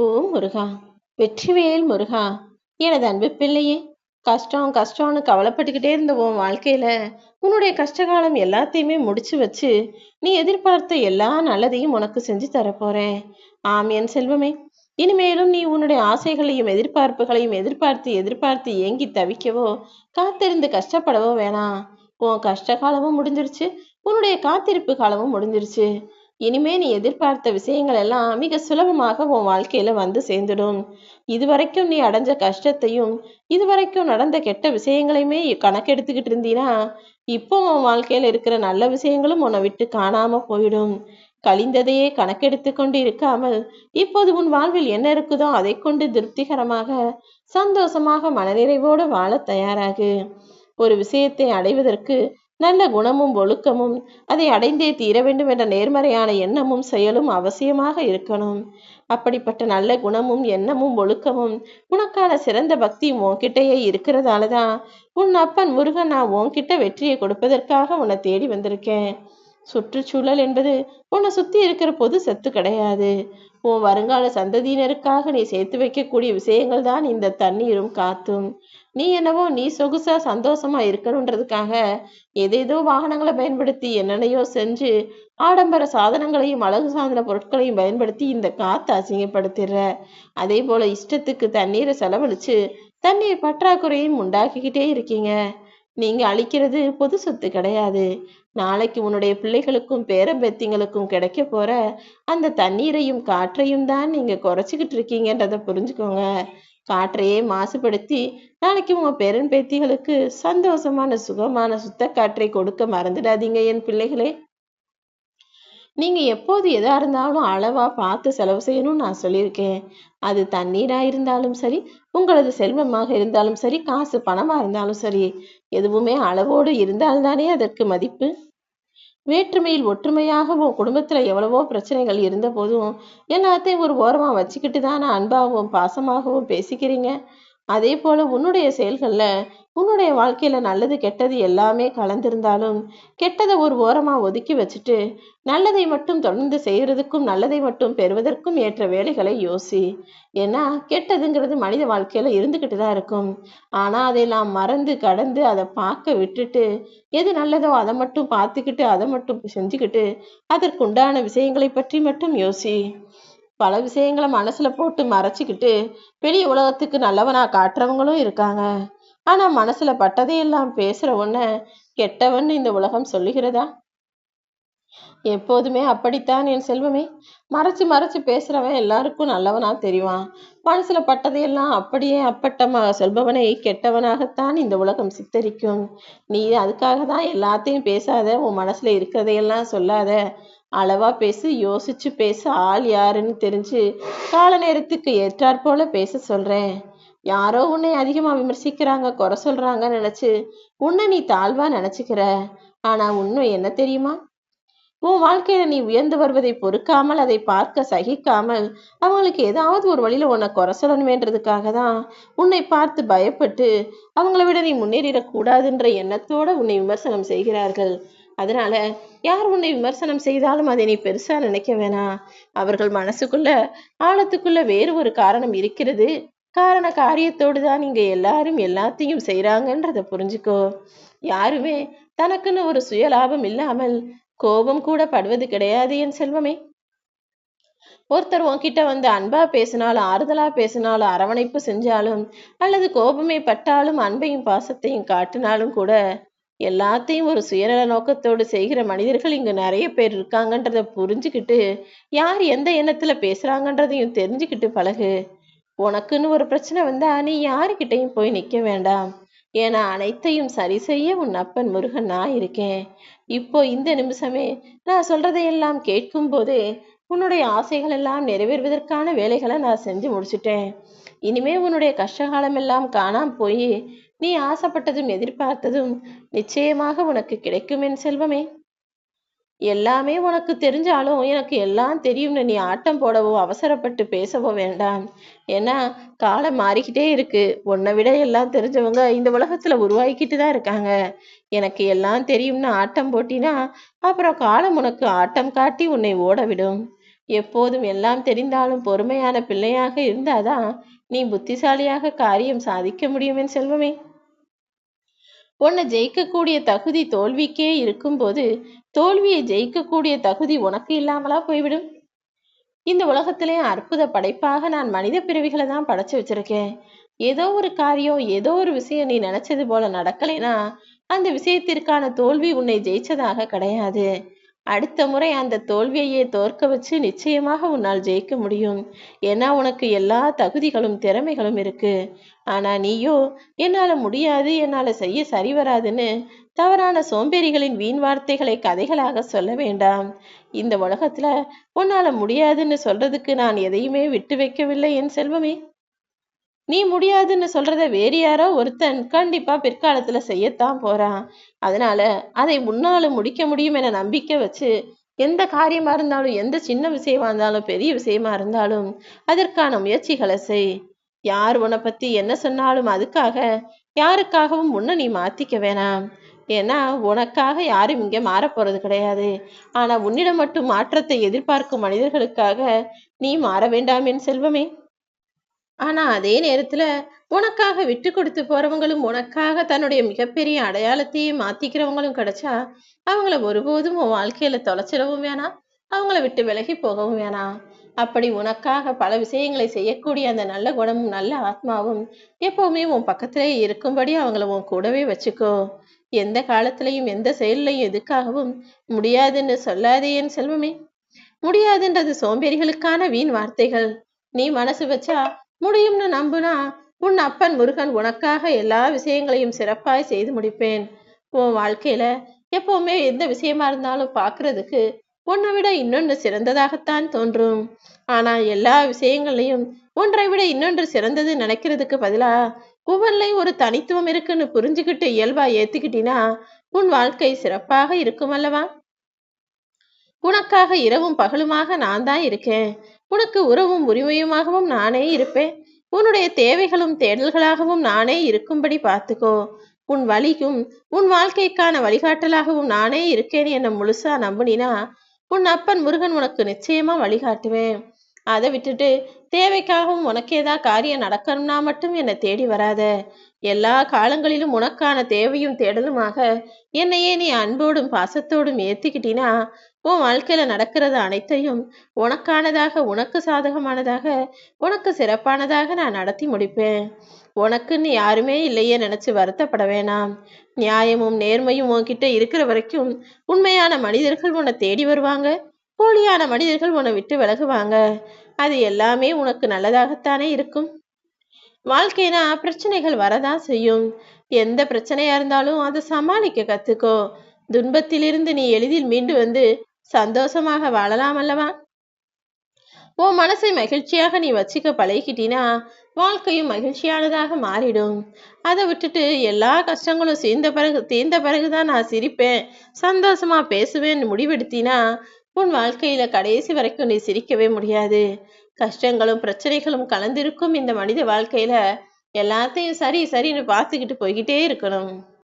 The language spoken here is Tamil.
ஓ முருகா வெற்றிவேல் முருகா எனது அன்பு பிள்ளையே கஷ்டம் கஷ்டம்னு கவலைப்பட்டுக்கிட்டே இருந்த உன் வாழ்க்கையில உன்னுடைய கஷ்டகாலம் எல்லாத்தையுமே முடிச்சு வச்சு நீ எதிர்பார்த்த எல்லா நல்லதையும் உனக்கு செஞ்சு தரப்போறேன் ஆம் என் செல்வமே. இனிமேலும் நீ உன்னுடைய ஆசைகளையும் எதிர்பார்ப்புகளையும் எதிர்பார்த்து எதிர்பார்த்து ஏங்கி தவிக்கவோ காத்திருந்து கஷ்டப்படவோ வேணாம். உன் கஷ்ட காலமும் முடிஞ்சிருச்சு. உன்னுடைய காத்திருப்பு காலமும் முடிஞ்சிருச்சு. இனிமே நீ எதிர்பார்த்த விஷயங்கள் எல்லாம் மிக சுலபமாக உன் வாழ்க்கையில வந்து சேர்ந்துடும். இதுவரைக்கும் நீ அடைஞ்ச கஷ்டத்தையும் இதுவரைக்கும் நடந்த கெட்ட விஷயங்களையுமே கணக்கெடுத்துக்கிட்டு இருந்தீனா இப்போ உன் வாழ்க்கையில இருக்கிற நல்ல விஷயங்களும் உன்னை விட்டு காணாம போயிடும். கழிந்ததையே கணக்கெடுத்து கொண்டு இருக்காமல் இப்போது உன் வாழ்வில் என்ன இருக்குதோ அதை கொண்டு திருப்திகரமாக சந்தோஷமாக மனநிறைவோடு வாழ தயாராகு. ஒரு விஷயத்தை அடைவதற்கு நல்ல குணமும் ஒழுக்கமும் அதை அடைந்தே தீர வேண்டும் என்ற நேர்மறையான எண்ணமும் செயலும் அவசியமாக இருக்கணும். அப்படிப்பட்ட நல்ல குணமும் எண்ணமும் ஒழுக்கமும் உனக்கான சிறந்த பக்தியும் உன்கிட்டயே இருக்கிறதால தான் உன் அப்பன் முருகன் நான் உன்கிட்ட வெற்றியை கொடுப்பதற்காக உன்னை தேடி வந்திருக்கேன். சுற்றுச்சூழல் என்பது உன்னை சுத்தி இருக்கிற பொது சத்து கிடையாது. உன் வருங்கால சந்ததியினருக்காக நீ சேர்த்து வைக்கக்கூடிய விஷயங்கள் தான் இந்த தண்ணீரும் காத்தும். நீ என்னவோ நீ சொகுசா சந்தோஷமா இருக்கணுன்றதுக்காக ஏதேதோ வாகனங்களை பயன்படுத்தி என்னென்னையோ செஞ்சு ஆடம்பர சாதனங்களையும் அழகு சாதன பொருட்களையும் பயன்படுத்தி இந்த காத்தை அசிங்கப்படுத்திடுற அதே போல இஷ்டத்துக்கு தண்ணீரை செலவழிச்சு தண்ணீர் பற்றாக்குறையும் உண்டாக்கிக்கிட்டே இருக்கீங்க. நீங்க அழிக்கிறது பொது சொத்து கிடையாது. நாளைக்கு உன்னுடைய பிள்ளைகளுக்கும் பேரபெத்திங்களுக்கும் கிடைக்க போற அந்த தண்ணீரையும் காற்றையும் தான் நீங்க குறைச்சிக்கிட்டு இருக்கீங்கன்றத புரிஞ்சுக்கோங்க. காற்றையே மாசுபடுத்தி நாளைக்கு உங்க பெரும் பேத்திகளுக்கு சந்தோஷமான சுகமான சுத்த காற்றை கொடுக்க மறந்துடாதீங்க என் பிள்ளைகளே. நீங்க எப்போது எதா இருந்தாலும் அளவா பார்த்து செலவு செய்யணும்னு நான் சொல்லியிருக்கேன். அது தண்ணீரா இருந்தாலும் சரி உங்களது செல்வமாக இருந்தாலும் சரி காசு பணமா இருந்தாலும் சரி எதுவுமே அளவோடு இருந்தால்தானே அதற்கு மதிப்பு? வேற்றுமையில் ஒற்றுமையாக குடும்பத்தில் குடும்பத்துல எவ்வளவோ பிரச்சனைகள் இருந்த போதும் எல்லாத்தையும் ஒரு ஓரமா வச்சுக்கிட்டு தானே அன்பாகவும் பாசமாகவும் பேசிக்கிறீங்க? அதே போல உன்னுடைய செயல்கள்ல உன்னுடைய வாழ்க்கையில நல்லது கெட்டது எல்லாமே கலந்திருந்தாலும் கெட்டதை ஒரு ஓரமா ஒதுக்கி வச்சுட்டு நல்லதை மட்டும் தொடர்ந்து செய்யறதுக்கும் நல்லதை மட்டும் பெறுவதற்கும் ஏற்ற வேலைகளை யோசி. ஏன்னா கெட்டதுங்கிறது மனித வாழ்க்கையில இருந்துகிட்டு தான் இருக்கும். ஆனா அதையெல்லாம் மறந்து கடந்து அதை பார்க்க விட்டுட்டு எது நல்லதோ அதை மட்டும் பார்த்துக்கிட்டு அதை மட்டும் செஞ்சுக்கிட்டு அதற்குண்டான விஷயங்களை பற்றி மட்டும் யோசி. பல விஷயங்களை மனசுல போட்டு மறைச்சிக்கிட்டு வெளி உலகத்துக்கு நல்லவனா காட்டுறவங்களும் இருக்காங்க. ஆனா மனசுல பட்டதையெல்லாம் பேசுற ஒன்ன கெட்டவன் இந்த உலகம் சொல்லுகிறதா? எப்போதுமே அப்படித்தான் என் செல்வமே. மறைச்சு மறைச்சு பேசுறவன் எல்லாருக்கும் நல்லவனா தெரிவான். மனசுல பட்டதையெல்லாம் அப்படியே அப்பட்டமா செல்பவனை கெட்டவனாகத்தான் இந்த உலகம் சித்தரிக்கும். நீ அதுக்காக தான் எல்லாத்தையும் பேசாத உன் மனசுல இருக்கிறதையெல்லாம் சொல்லாத. அளவா பேசு யோசிச்சு பேச. ஆள் யாருன்னு தெரிஞ்சு கால நேரத்துக்கு ஏற்றாற்போல பேச சொல்றேன். யாரோ உன்னை அதிகமா விமர்சிக்கிறாங்க குறை சொல்றாங்கன்னு நினைச்சு உன்னை நீ தாழ்வா நினைச்சுக்கிற. ஆனா உண்மை என்ன தெரியுமா? உன் வாழ்க்கையில நீ உயர்ந்து வருவதை பொறுக்காமல் அதை பார்க்க சகிக்காமல் அவங்களுக்கு ஏதாவது ஒரு வழியில உன்னை குறை சொல்லணுமேன்றதுக்காக தான் உன்னை பார்த்து பயப்பட்டு அவங்கள விட நீ முன்னேறிடக்கூடாதுன்ற எண்ணத்தோட உன்னை விமர்சனம் செய்கிறார்கள். அதனால யார் உன்னை விமர்சனம் செய்தாலும் அதை நீ பெருசா நினைக்க வேணாம் அவர்கள் மனசுக்குள்ள ஆழத்துக்குள்ள வேறு ஒரு காரணம் இருக்கிறது. காரண காரியத்தோடு தான் இங்க எல்லாரும் எல்லாத்தையும் செய்யறாங்கன்றத புரிஞ்சுக்கோ. யாருமே தனக்குன்னு ஒரு சுயலாபம் இல்லாமல் கோபம் கூட படுவது கிடையாது என் செல்வமே. ஒருத்தர் உன்கிட்ட வந்து அன்பா பேசினாலும் ஆறுதலா பேசினாலும் அரவணைப்பு செஞ்சாலும் அல்லது கோபமே பட்டாலும் அன்பையும் பாசத்தையும் காட்டினாலும் கூட எல்லாத்தையும் ஒரு சுயநல நோக்கத்தோடு செய்கிற மனிதர்கள் இங்கு நிறைய பேர் இருக்காங்கன்றத புரிஞ்சுக்கிட்டு யார் எந்த எண்ணத்துல பேசுறாங்கன்றதையும் தெரிஞ்சுக்கிட்டு பழகு. உனக்குன்னு ஒரு பிரச்சனை வந்தா நீ யாருக்கிட்டையும் போய் நிக்க வேண்டாம். ஏன்னா அனைத்தையும் சரி செய்ய உன் அப்பன் முருகன் நான் இருக்கேன். இப்போ இந்த நிமிஷமே நான் சொல்றதையெல்லாம் கேட்கும் போதே உன்னுடைய ஆசைகள் எல்லாம் நிறைவேறுவதற்கான வேலைகளை நான் செஞ்சு முடிச்சிட்டேன். இனிமே உன்னுடைய கஷ்டகாலம் எல்லாம் காணாம போய் நீ ஆசைப்பட்டதும் எதிர்பார்த்ததும் நிச்சயமாக உனக்கு கிடைக்கும் என் செல்வமே. எல்லாமே உனக்கு தெரிஞ்சாலும் எனக்கு எல்லாம் தெரியும்னு நீ ஆட்டம் போடவோ அவசரப்பட்டு பேசவோ வேண்டாம். ஏன்னா காலம் மாறிக்கிட்டே இருக்கு. உன்னை விட எல்லாம் தெரிஞ்சவங்க இந்த உலகத்துல உருவாக்கிட்டு தான் இருக்காங்க. எனக்கு எல்லாம் தெரியும்னு ஆட்டம் போட்டினா அப்புறம் காலம் உனக்கு ஆட்டம் காட்டி உன்னை ஓட விடும் எப்போதும் எல்லாம் தெரிந்தாலும் பொறுமையான பிள்ளையாக இருந்தாதான் நீ புத்திசாலியாக காரியம் சாதிக்க முடியும் என் செல்வமே. உன்னை ஜெயிக்கக்கூடிய தகுதி தோல்விக்கே இருக்கும்போது தோல்வியை ஜெயிக்கக்கூடிய தகுதி உனக்கு இல்லாமலா போய்விடும்? இந்த உலகத்திலே அற்புத படைப்பாக நான் மனித பிறவிகளை தான் படைச்சு வச்சிருக்கேன். ஏதோ ஒரு காரியம் ஏதோ ஒரு விஷயம் நீ நினைச்சது போல நடக்கலைன்னா அந்த விஷயத்திற்கான தோல்வி உன்னை ஜெயிச்சதாக கிடையாது. அடுத்த முறை அந்த தோல்வியையே தோற்க வச்சு நிச்சயமாக உன்னால் ஜெயிக்க முடியும். ஏன்னா உனக்கு எல்லா தகுதிகளும் திறமைகளும் இருக்கு. ஆனா நீயோ என்னால முடியாது என்னால செய்ய சரி வராதுன்னு தவறான சோம்பேறிகளின் வீண் வார்த்தைகளை கதைகளாக சொல்ல வேண்டாம். இந்த உலகத்துல உன்னால முடியாதுன்னு சொல்றதுக்கு நான் எதையுமே விட்டு வைக்கவில்லை என் செல்வமே. நீ முடியாதுன்னு சொல்றத வேறு யாரோ ஒருத்தன் கண்டிப்பா பிற்காலத்துல செய்யத்தான் போறான். அதனால அதை உன்னால முடிக்க முடியும் என நம்பிக்கை வச்சு எந்த காரியமா இருந்தாலும் எந்த சின்ன விஷயமா இருந்தாலும் பெரிய விஷயமா இருந்தாலும் அதற்கான முயற்சிகளை செய். யார் உன்னை பத்தி என்ன சொன்னாலும் அதுக்காக யாருக்காகவும் முன்ன நீ மாத்திக்க வேணாம். ஏன்னா உனக்காக யாரும் இங்கே மாற போறது கிடையாது. ஆனா உன்னிடம் மட்டும் மாற்றத்தை எதிர்பார்க்கும் மனிதர்களுக்காக நீ மாற வேண்டாம் என் செல்வமே. ஆனா அதே நேரத்துல உனக்காக விட்டு கொடுத்து போறவங்களும் உனக்காக தன்னுடைய மிகப்பெரிய அடையாளத்தையே மாத்திக்கிறவங்களும் கிடைச்சா அவங்கள ஒருபோதும் உன் வாழ்க்கையில தொலைச்சிடவும் வேணாம். அவங்கள விட்டு விலகி போகவும் வேணாம். அப்படி உனக்காக பல விஷயங்களை செய்யக்கூடிய அந்த நல்ல குணமும் நல்ல ஆத்மாவும் எப்பவுமே உன் பக்கத்திலே இருக்கும்படி அவங்கள உன் கூடவே வச்சுக்கோ. எந்த காலத்திலையும் எந்த செயலையும் எதுக்காகவும் முடியாதுன்னு சொல்லாதே என் செல்வமே. முடியாதுன்றது சோம்பேறிகளுக்கான வீண் வார்த்தைகள். நீ மனசு வச்சா முடியும்னு நம்புனா உன் அப்பன் முருகன் உனக்காக எல்லா விஷயங்களையும் சிறப்பாய் செய்து முடிப்பேன். உன் வாழ்க்கையில எப்பவுமே எந்த விஷயமா இருந்தாலும் பாக்குறதுக்கு உன்னை விட இன்னொன்று சிறந்ததாகத்தான் தோன்றும். ஆனா எல்லா விஷயங்களையும் ஒன்றை விட இன்னொன்று சிறந்தது நினைக்கிறதுக்கு பதிலா ஒவ்வொன்றையும் ஒரு தனித்துவம் இருக்குன்னு புரிஞ்சுக்கிட்டு இயல்பா ஏத்துக்கிட்டினா உன் வாழ்க்கை சிறப்பாக இருக்கும் அல்லவா? உனக்காக இரவும் பகலுமாக நான் தான் இருக்கேன். உனக்கு உறவும் உரிமையுமாகவும் நானே இருப்பேன். உன்னுடைய தேவைகளும் தேடல்களாகவும் நானே இருக்கும்படி பார்த்துக்கோ. உன் வழியும் உன் வாழ்க்கைக்கான வழிகாட்டலாகவும் நானே இருக்கேன் என்ன முழுசா நம்புனினா உன் அப்பன் முருகன் உனக்கு நிச்சயமா வழிகாட்டுவேன். அதை விட்டுட்டு தேவைக்காகவும் உனக்கு ஏதாவது காரியம் நடக்கணும்னா மட்டும் என்னை தேடி வராத. எல்லா காலங்களிலும் உனக்கான தேவையும் தேடலுமாக என்னையே நீ அன்போடும் பாசத்தோடும் ஏத்துக்கிட்டினா உன் வாழ்க்கையில நடக்கிறது அனைத்தையும் உனக்கானதாக உனக்கு சாதகமானதாக உனக்கு சிறப்பானதாக நான் நடத்தி முடிப்பேன். உனக்குன்னு யாருமே இல்லையே நினைச்சு வருத்தப்பட வேணாம். நியாயமும் நேர்மையும் உன்கிட்ட இருக்கிற வரைக்கும் உண்மையான மனிதர்கள் உன்னை தேடி வருவாங்க. போலியான மனிதர்கள் உன்னை விட்டு விலகுவாங்க. அது எல்லாமே உனக்கு நல்லதாகத்தானே இருக்கும். வாழ்க்கைனா பிரச்சனைகள் வரதான் செய்யும். எந்த பிரச்சனையா இருந்தாலும் அதை சமாளிக்க கத்துக்கோ. துன்பத்திலிருந்து நீ எளிதில் மீண்டு வந்து சந்தோஷமாக வாழலாம் அல்லவா? உன் மனசை மகிழ்ச்சியாக நீ வச்சுக்க பழகிக்கிட்டினா வாழ்க்கையும் மகிழ்ச்சியானதாக மாறிடும். அதை விட்டுட்டு எல்லா கஷ்டங்களும் சேர்ந்த பிறகு தீர்ந்த பிறகுதான் நான் சிரிப்பேன். சந்தோஷமா பேசுவேன் முடிவெடுத்தினா உன் வாழ்க்கையில கடைசி வரைக்கும் நீ சிரிக்கவே முடியாது. கஷ்டங்களும் பிரச்சனைகளும் கலந்திருக்கும் இந்த மனித வாழ்க்கையில எல்லாத்தையும் சரி சரின்னு பார்த்துக்கிட்டு போய்கிட்டே இருக்கணும்.